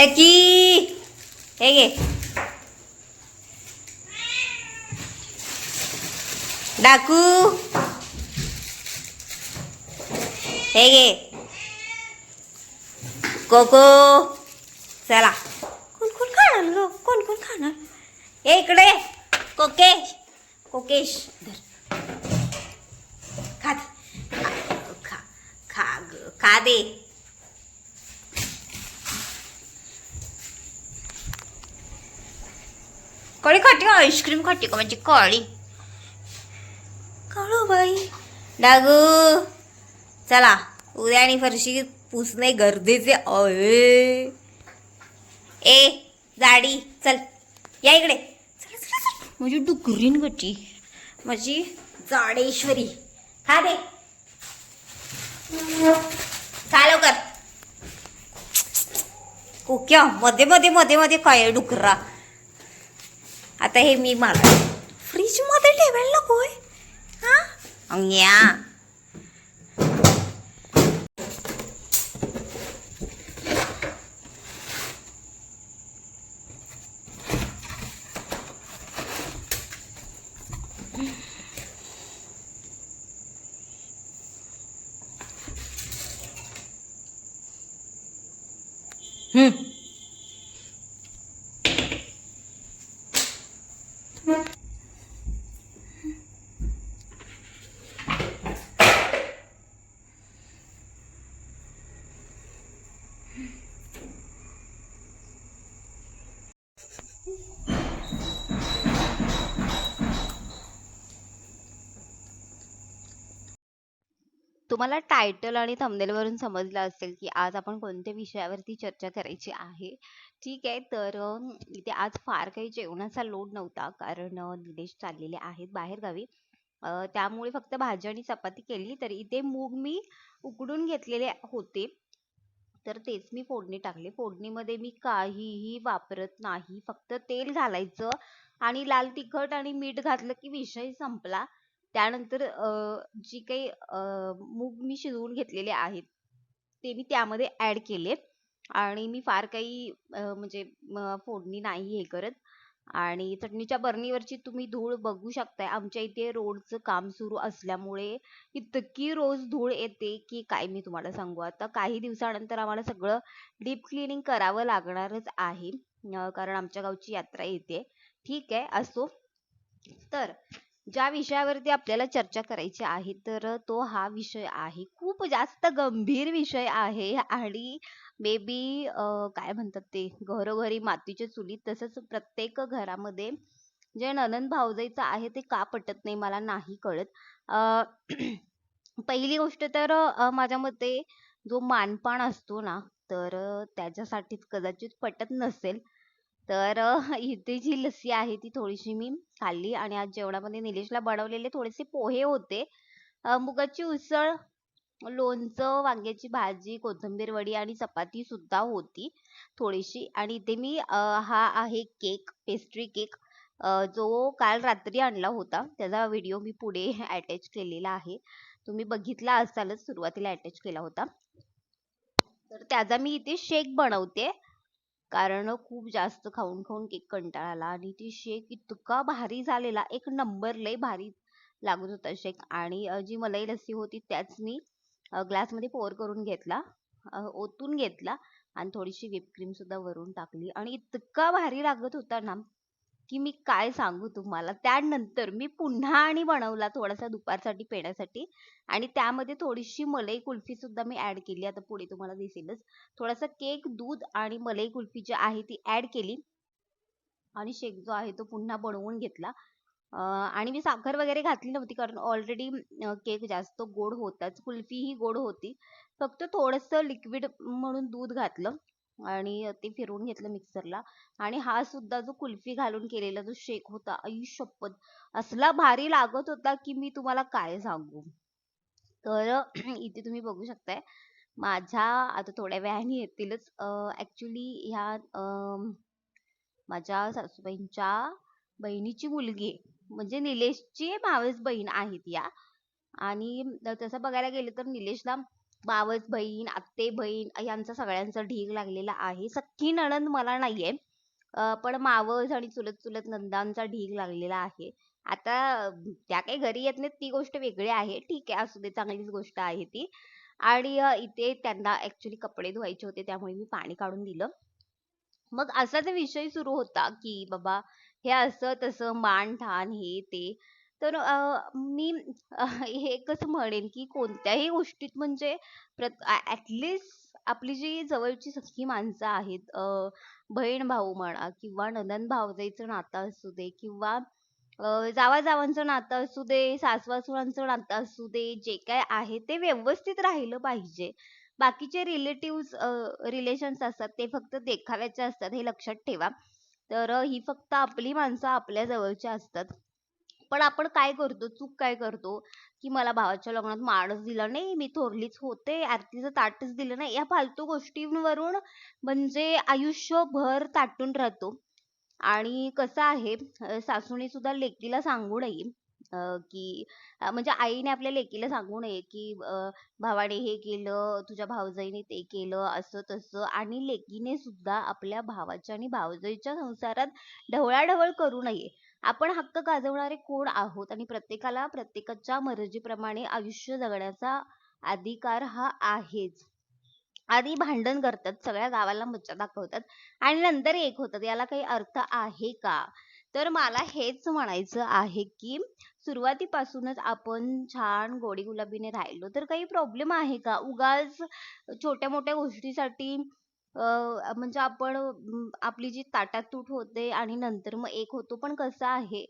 Lucky हे घे डाकू हे घे कोको चला कोण कोण खाणार ग कोण कोण खाणार हे इकडे कोकेश कोकेश धर खा खा खा खा दे कळी खाते का आईस्क्रीम खाते का म्हणजे कळी कळू बाई डागू चला उद्या आणि फरशी पुसणे गरजेचे आहे ए जाडी चल या इकडे चला चला चला माझी डुकरीन गटी माझी जाडेश्वरी खा दे खा लवकर ओके मध्ये मध्ये मध्ये मध्ये काय डुकरा आता हे मी मार फ्रीजमध्ये ठेवायला नकोय हा अंग्या हम्म तुम्हाला टायटल आणि थंबनेलवरून समजलं असेल की आज आपण कोणत्या विषयावरती चर्चा करायची आहे. ठीक आहे तर अं, इथे आज फार काही जेवणाचा लोड नव्हता कारण अं, निलेश चाललेले आहेत बाहेरगावी अं, त्यामुळे फक्त भाजी आणि चपाती केली तर इथे मूग मी उकडून घेतलेले होते. तर तेच मी फोडणी टाकले. फोडणीमध्ये मी काहीही वापरत नाही. फक्त तेल घालायचं आणि लाल तिखट आणि मीठ घातलं की विषय संपला. त्यानंतर जी काही मूग मी शिजवून घेतलेले आहेत ते मी त्यामध्ये ऍड केले आणि मी फार काही म्हणजे म, फोडणी नाही हे करत. आणि चटणीच्या बरणीवरची तुम्ही धूळ बघू शकताय. आमच्या इथे रोडचं काम सुरू असल्यामुळे इतकी रोज धूळ येते की काय मी तुम्हाला सांगू. आता काही दिवसानंतर आम्हाला सगळं डीप क्लिनिंग करावं लागणारच आहे. कारण आमच्या गावची यात्रा येते. ठीक आहे असो. तर ज्या विषयावरती आपल्याला चर्चा करायची आहे तर तो हा विषय आहे. खूप जास्त गंभीर विषय आहे आणि मे बी काय म्हणतात ते घरोघरी मातीच्या चुली तसंच प्रत्येक घरामध्ये जे ननंद भावजाईचं आहे ते का पटत नाही मला नाही कळत. पहिली गोष्ट तर माझ्या मते जो मानपान असतो ना तर त्याच्यासाठी कदाचित पटत नसेल. तर इथे जी लस्सी आहे ती थोडीशी मी खाल्ली आणि आज जेवणामध्ये निलेशला बनवलेले थोडेसे पोहे होते. मुगाची उसळ लोणचं वांग्याची भाजी कोथिंबीर वडी आणि चपाती सुद्धा होती थोडीशी. आणि इथे मी हा आहे केक पेस्ट्री केक जो काल रात्री आणला होता. त्याचा व्हिडिओ मी पुढे अटॅच केलेला आहे. तुम्ही बघितला असालच सुरुवातीला अटॅच केला होता. तर त्याचा मी इथे शेक बनवते. कारण खूप जास्त खाऊन खाऊन केक कंटाळा आला आणि ती शेक इतका भारी झालेला एक नंबर लय भारी लागत होता शेक. आणि जी मलाई लस्सी होती त्याच मी ग्लासमध्ये पोर करून घेतला ओतून घेतला आणि थोडीशी whipped सुद्धा वरून टाकली. आणि इतका भारी लागत होता ना की मी काय सांगू तुम्हाला? त्यानंतर मी पुन्हा आणि बनवला थोडासा दुपारसाठी पेण्यासाठी आणि त्यामध्ये थोडीशी मलाई कुल्फी सुद्धा मी ऍड केली. आता पुढे तुम्हाला दिसेलच. थोडासा केक दूध आणि मलई कुल्फी जी आहे ती ऍड केली आणि शेक जो आहे तो पुन्हा बनवून घेतला. आणि मी साखर वगैरे घातली नव्हती कारण ऑलरेडी केक जास्त गोड होताच. कुल्फी ही गोड होती. फक्त थोडंसं लिक्विड म्हणून दूध घातलं. आणि ते फिरवून घेतलं मिक्सरला आणि हा सुद्धा जो कुल्फी घालून केलेला जो शेक होता आई शपथ. असला भारी लागत होता की मी तुम्हाला काय सांगू? तर इथे तुम्ही बघू शकताय माझ्या आता थोड्या वेळाने येतीलच ऍक्च्युली ह्या अं, माझ्या सासूबाईंच्या बहिणीची मुलगी आहे. म्हणजे निलेशची मावस बहीण आहेत या. आणि तसं बघायला गेलं तर निलेशला मावस बहीण आत्ते बहीण यांचा सगळ्यांचा ढीग लागलेला आहे. सख्खी नणंद मला नाहीये. पण मावस आणि चुलत चुलत नंदांचा ढीग लागलेला आहे. आता त्या काही घरी येत नाहीत ती गोष्ट वेगळी आहे. ठीक आहे असू दे चांगलीच गोष्ट आहे ती. आणि इथे त्यांना ऍक्च्युली कपडे धुवायचे होते त्यामुळे मी पाणी काढून दिलं. मग असाच विषय सुरू होता की बाबा हे असं तसं मान ठाण हे ते. तर अं, मी हे एकच म्हणेन की कोणत्याही गोष्टीत म्हणजे ऍटलिस्ट आपली जी जवळची सख्खी माणसं आहेत अं, बहीण भाऊ म्हणा किंवा नणंद भावजाईचं नातं असू दे किंवा अं, जावा जावांचं नातं असू दे सासवासुरांचं नातं असू दे जे काय आहे ते व्यवस्थित राहिलं पाहिजे. बाकीचे रिलेटिव्ह रिलेशन्स असतात ते फक्त देखाव्याचे असतात हे लक्षात ठेवा. तर ही फक्त आपली माणसं आपल्या जवळची असतात. पण आपण काय करतो चूक काय करतो? की मला भावाच्या लग्नात माळच दिला नाही मी थोरलीच होते आरतीचं ताटच दिलं नाही या फालतू गोष्टींवरून म्हणजे आयुष्यभर ताटून राहतो. आणि कसं आहे अं, सासूने सुद्धा लेकीला सांगू नये की म्हणजे आईने आपल्या लेकीला सांगू नये की भावाने हे केलं तुझ्या भावजाईने ते केलं असं तसं आणि लेकीने सुद्धा आपल्या भावाच्या आणि भावजाईच्या संसारात ढवळाढवळ करू नये. आपण हक्क गाजवणारे कोण आहोत? आणि प्रत्येकाला प्रत्येकाच्या मर्जीप्रमाणे आयुष्य जगण्याचा अधिकार हा आहेच. आधी भांडण करतात सगळ्या गावाला मज्जा दाखवतात आणि नंतर एक होतात. याला काही अर्थ आहे का? तर मला हेच म्हणायचं आहे की सुरुवातीपासूनच आपण छान गोडी गुलाबीने राहिलो. तर काही प्रॉब्लेम आहे का? उगाच छोट्या मोठ्या गोष्टीसाठी अं, म्हणजे आपण आपली जी ताटातूट होते आणि नंतर मग एक होतो पण कसं आहे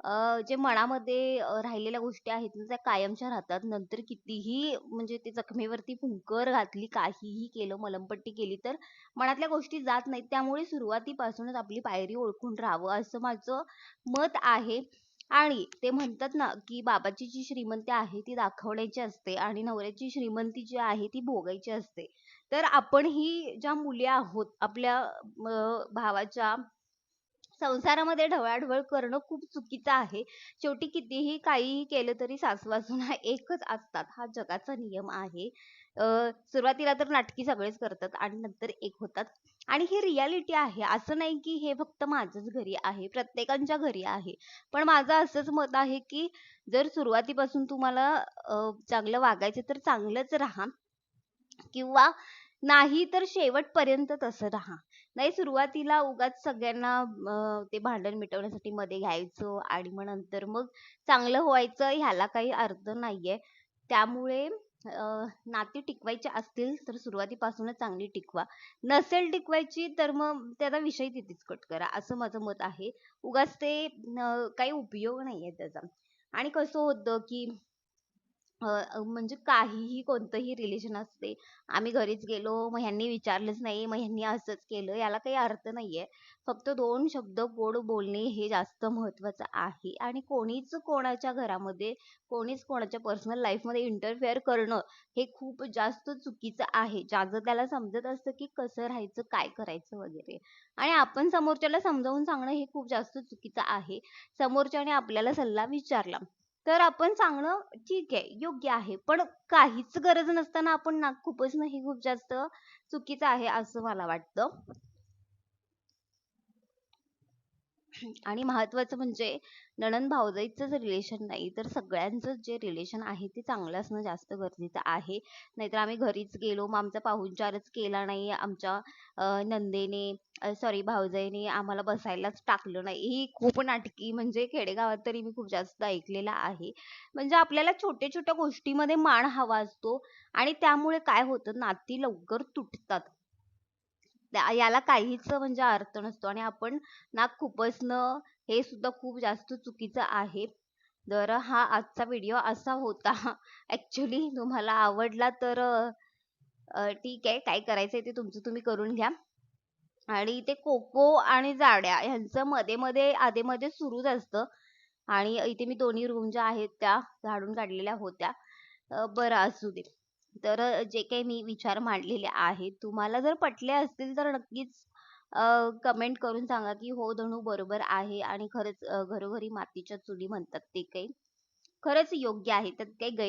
अं, जे मनामध्ये राहिलेल्या गोष्टी आहेत ना त्या कायमच्या राहतात. नंतर कितीही म्हणजे ते जखमेवरती फुंकर घातली काहीही केलं मलमपट्टी केली तर मनातल्या गोष्टी जात नाहीत. त्यामुळे सुरुवातीपासूनच आपली पायरी ओळखून राहावं असं माझं मत आहे. आणि ते म्हणतात ना की बाबाची जी श्रीमंती आहे ती दाखवण्याची असते आणि नवऱ्याची श्रीमंती जी आहे ती भोगायची असते. तर आपण ही ज्या मुली आहोत आपल्या भावाच्या संसारामध्ये ढवळाढवळ करणं खूप चुकीचं आहे. शेवटी कितीही काहीही केलं तरी सासू हा एकच असतात. हा जगाचा नियम आहे. अं, सुरुवातीला तर नाटकी सगळेच करतात आणि नंतर एक होतात. आणि ही रियालिटी आहे. असं नाही की हे फक्त माझंच घरी आहे प्रत्येकांच्या घरी आहे. पण माझं असंच मत आहे की जर सुरुवातीपासून तुम्हाला चांगलं वागायचं तर चांगलंच राहा. किंवा नाही तर शेवटपर्यंत तसं राहा. नाही सुरुवातीला उगाच सगळ्यांना अं, ते भांडण मिटवण्यासाठी मध्ये घ्यायचं आणि मग नंतर मग चांगलं व्हायचं ह्याला काही अर्थ नाहीये. त्यामुळे नाती टिकवायची असतील तर सुरुवातीपासूनच चांगली टिकवा. नसेल टिकवायची तर मग त्याचा विषय तिथेच कट करा असं माझं मत आहे. उगाच ते काही उपयोग नाहीये त्याचा. आणि कसं होतं की म्हणजे काहीही कोणतंही रिलेशन असते. आम्ही घरीच गेलो मग ह्यांनी विचारलंच नाही मग ह्यांनी असंच केलं याला काही अर्थ नाही आहे फक्त दोन शब्द गोड बोलणे हे जास्त महत्वाचं आहे. आणि कोणीच कोणाच्या घरामध्ये कोणीच कोणाच्या पर्सनल लाईफमध्ये इंटरफेअर करणं हे खूप जास्त चुकीचं आहे. ज्याचं त्याला समजत असतं की कसं राहायचं काय करायचं वगैरे. आणि आपण समोरच्याला समजावून सांगणं हे खूप जास्त चुकीचं आहे. समोरच्याने आपल्याला सल्ला विचारला तर आपण सांगणं ठीक आहे योग्य आहे. पण काहीच गरज नसताना आपण नाक खुपसणं हे खूप जास्त चुकीचं आहे असं मला वाटतं. आणि महत्वाचं म्हणजे नणंद भावजाईचंच रिलेशन नाही तर सगळ्यांचं जे रिलेशन आहे ते चांगलं असणं जास्त गरजेचं आहे. नाहीतर आम्ही घरीच गेलो मग आमचा पाहुणचारच केला नाही आमच्या नंदेने सॉरी भावजाईने आम्हाला बसायलाच टाकलं नाही. ही खूप नाटकी म्हणजे खेडेगावात तरी मी खूप जास्त ऐकलेलं आहे. म्हणजे आपल्याला छोट्या छोट्या गोष्टीमध्ये मान हवा असतो आणि त्यामुळे काय होतं नाती लवकर तुटतात. त्या- याला काहीच म्हणजे अर्थ नसतो. आणि आपण नाक खुपसणं हे सुद्धा खूप जास्त चुकीचं आहे. तर हा आजचा व्हिडिओ असा होता. ऍक्च्युली तुम्हाला आवडला तर ठीक आहे. काय करायचंय ते तुमचं तुम्ही करून घ्या. आणि इथे कोको आणि जाड्या ह्यांचं मध्ये मध्ये आधे मध्ये सुरूच असतं. आणि इथे मी दोन्ही रूम ज्या आहेत त्या झाडून काढलेल्या होत्या. बरं असू दे. तर जे काही मी विचार मांडलेले आहेत तुम्हाला जर पटले असतील तर नक्कीच कमेंट करून सांगा की हो धनू बरोबर आहे आणि खरंच घरोघरी मातीच्या चुली म्हणतात ते काही. खरंच योग्य आहे त्यात काही गैर